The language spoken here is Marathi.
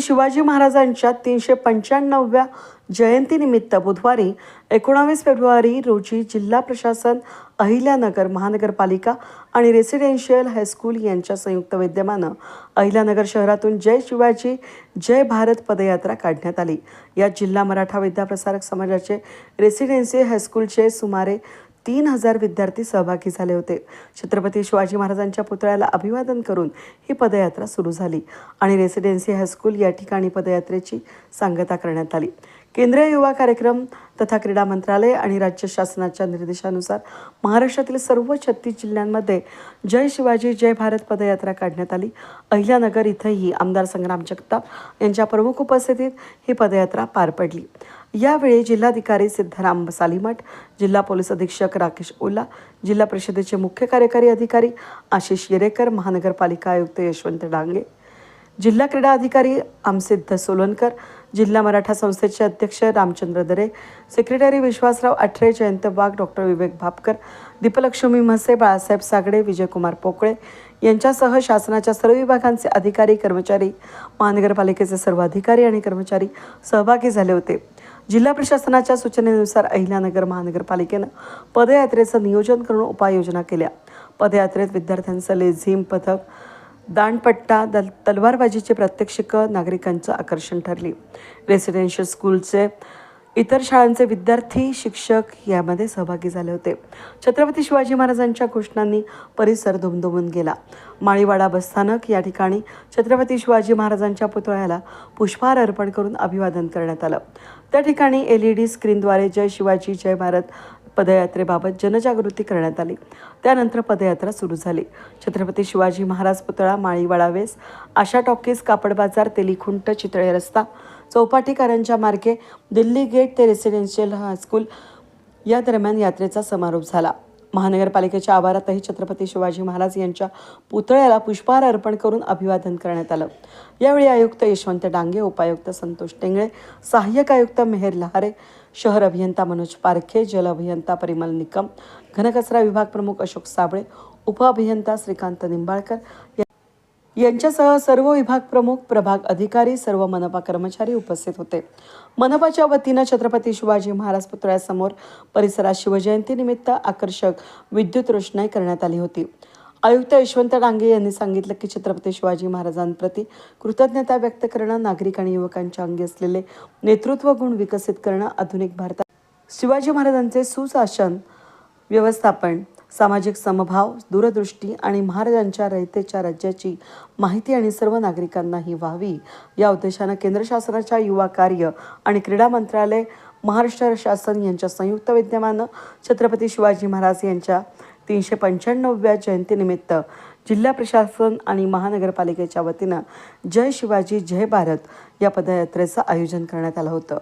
शिवाजी महाराजांच्या तीनशे पंच्याण्णवव्या जयंतीनिमित्त बुधवारी एकोणावीस फेब्रुवारी रोजी जिल्हा प्रशासन अहिल्यानगर महानगरपालिका आणि रेसिडेन्शियल हायस्कूल यांच्या संयुक्त विद्यमानं अहिल्यानगर शहरातून जय शिवाजी जय भारत पदयात्रा काढण्यात आली. यात जिल्हा मराठा विद्याप्रसारक समाजाचे रेसिडेन्सी हायस्कूलचे सुमारे तीन हजार विद्यार्थी सहभागी झाले होते. छत्रपती शिवाजी महाराजांच्या पुतळ्याला अभिवादन करून ही पदयात्रा सुरू झाली आणि रेसिडेन्सी हायस्कूल या ठिकाणी पदयात्रेची सांगता करण्यात आली. केंद्रीय युवा कार्यक्रम तथा क्रीडा मंत्रालय आणि राज्य शासनाच्या निर्देशानुसार महाराष्ट्रातील सर्व छत्तीस जिल्ह्यांमध्ये जय शिवाजी जय भारत पदयात्रा काढण्यात आली. अहिल्यानगर इथंही आमदार संग्राम जगताप यांच्या प्रमुख उपस्थितीत ही पदयात्रा पार पडली. यावेळी जिल्हाधिकारी सिद्धाराम सालीमठ जिल्हा पोलीस अधीक्षक राकेश ओला जिल्हा परिषदेचे मुख्य कार्यकारी अधिकारी आशिष येरेकर महानगरपालिका आयुक्त यशवंत डांगे जिल्हा क्रीडा अधिकारी आमसिद्ध सोलनकर जिल्हा मराठा संस्थेचे अध्यक्ष रामचंद्र दरे सेक्रेटरी विश्वासराव अठरे जयंत वाघ डॉक्टर विवेक भापकर दीपलक्ष्मी म्हसे बाळासाहेब सागडे विजयकुमार पोकळे यांच्यासह शासनाच्या सर्व विभागांचे अधिकारी कर्मचारी महानगरपालिकेचे सर्व अधिकारी आणि कर्मचारी सहभागी झाले होते. जिल्हा प्रशासनाच्या सूचनेनुसार अहिल्यानगर महानगरपालिकेनं पदयात्रेचं नियोजन करून उपाययोजना केल्या. पदयात्रेत विद्यार्थ्यांचं लेझिम पथक दांडपट्टा दल तलवारबाजीचे प्रात्यक्षिकं नागरिकांचं आकर्षण ठरली. रेसिडेन्शियल स्कूलचे इतर शाळांचे विद्यार्थी शिक्षक यामध्ये सहभागी झाले होते. छत्रपती शिवाजी महाराजांच्या घोषणांनी परिसर दुमदुमून गेला. माळीवाडा बसस्थानक या ठिकाणी छत्रपती शिवाजी महाराजांच्या पुतळ्याला पुष्पहार अर्पण करून अभिवादन करण्यात आलं. त्या ठिकाणी एल ई डी स्क्रीनद्वारे जय शिवाजी जय भारत पदयात्रेबाबत जनजागृती करण्यात आली. त्यानंतर पदयात्रा सुरू झाली. छत्रपती शिवाजी महाराज पुतळा माळीवाडा वेस आशा टॉकीज कापड बाजार तेलीखुंट चितळे रस्ता चौपाटीकारांच्या मार्गे दिल्ली गेट ते रेसिडेन्शियल हायस्कूल या दरम्यान यात्रेचा समारोप झाला. महानगरपालिकेच्या आवारातही छत्रपती शिवाजी महाराज यांच्या पुतळ्याला पुष्पहार अर्पण करून अभिवादन करण्यात आलं. यावेळी आयुक्त यशवंत डांगे उपायुक्त संतोष टेंगळे सहाय्यक आयुक्त मेहेर लहारे शहर अभियंता मनोज पारखे जल अभियंता परिमल निकम घनकचरा विभाग प्रमुख अशोक साबळे उप अभियंता श्रीकांत निंबाळकर यांच्यासह सर्व विभाग प्रमुख प्रभाग अधिकारी सर्व मनपा कर्मचारी उपस्थित होते. मनपाच्या वतीनं छत्रपती शिवाजी महाराज पुतळ्यासमोर परिसरात शिवजयंतीनिमित्त आकर्षक विद्युत रोषणाई करण्यात आली होती. आयुक्त यशवंत डांगे यांनी सांगितलं की छत्रपती शिवाजी महाराजांप्रती कृतज्ञता व्यक्त करणं नागरिक आणि युवकांच्या अंगी असलेले नेतृत्व गुण विकसित करणं आधुनिक भारतात शिवाजी महाराजांचे सुशासन व्यवस्थापन सामाजिक समभाव दूरदृष्टी आणि महाराजांच्या रयतेच्या राज्याची माहिती आणि सर्व नागरिकांनाही व्हावी या उद्देशानं केंद्र शासनाच्या युवा कार्य आणि क्रीडा मंत्रालय महाराष्ट्र शासन यांच्या संयुक्त विद्यमानं छत्रपती शिवाजी महाराज यांच्या तीनशे पंच्याण्णवव्या जयंतीनिमित्त जिल्हा प्रशासन आणि महानगरपालिकेच्या वतीनं जय शिवाजी जय भारत या पदयात्रेचं आयोजन करण्यात आलं होतं.